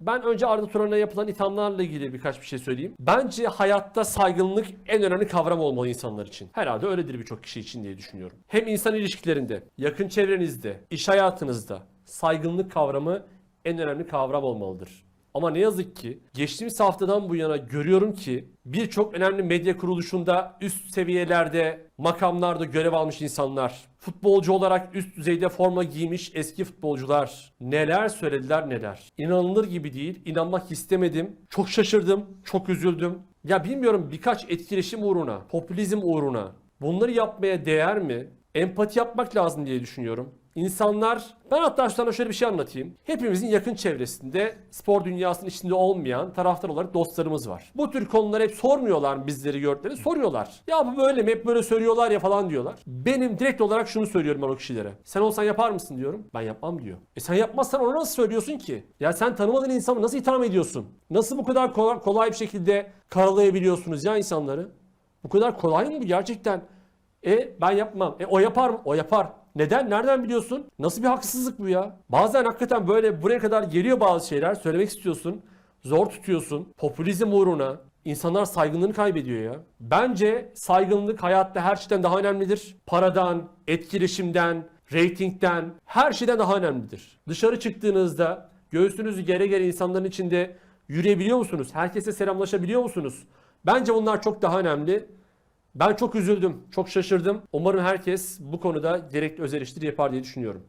Ben önce Arda Turan'a yapılan ithamlarla ilgili birkaç bir şey söyleyeyim. Bence hayatta saygınlık en önemli kavram olmalı insanlar için. Herhalde öyledir birçok kişi için diye düşünüyorum. Hem insan ilişkilerinde, yakın çevrenizde, iş hayatınızda saygınlık kavramı en önemli kavram olmalıdır. Ama ne yazık ki geçtiğimiz haftadan bu yana görüyorum ki birçok önemli medya kuruluşunda üst seviyelerde, makamlarda görev almış insanlar, futbolcu olarak üst düzeyde forma giymiş eski futbolcular neler söylediler neler. İnanılır gibi değil, inanmak istemedim. Çok şaşırdım, çok üzüldüm. Ya bilmiyorum birkaç etkileşim uğruna, popülizm uğruna bunları yapmaya değer mi? Empati yapmak lazım diye düşünüyorum. İnsanlar, ben hatta sana şöyle bir şey anlatayım. Hepimizin yakın çevresinde spor dünyasının içinde olmayan taraftar olarak dostlarımız var. Bu tür konuları hep sormuyorlar bizleri gördükleri? Soruyorlar. Ya bu böyle mi? Hep böyle söylüyorlar ya falan diyorlar. Benim direkt olarak şunu söylüyorum ben o kişilere. Sen olsan yapar mısın diyorum. Ben yapmam diyor. E sen yapmazsan ona nasıl söylüyorsun ki? Ya sen tanımadığın insanı nasıl itham ediyorsun? Nasıl bu kadar kolay, kolay bir şekilde karalayabiliyorsunuz ya insanları? Bu kadar kolay mı bu gerçekten? E ben yapmam. E o yapar mı? O yapar. Neden? Nereden biliyorsun? Nasıl bir haksızlık bu ya? Bazen hakikaten böyle buraya kadar geliyor bazı şeyler. Söylemek istiyorsun. Zor tutuyorsun. Popülizm uğruna. insanlar saygınlığını kaybediyor ya. Bence saygınlık hayatta her şeyden daha önemlidir. Paradan, etkileşimden, reytingden, her şeyden daha önemlidir. Dışarı çıktığınızda göğsünüzü gere gere insanların içinde yürüyebiliyor musunuz? Herkese selamlaşabiliyor musunuz? Bence bunlar çok daha önemli. Ben çok üzüldüm, çok şaşırdım. Umarım herkes bu konuda gerekli öz yapar diye düşünüyorum.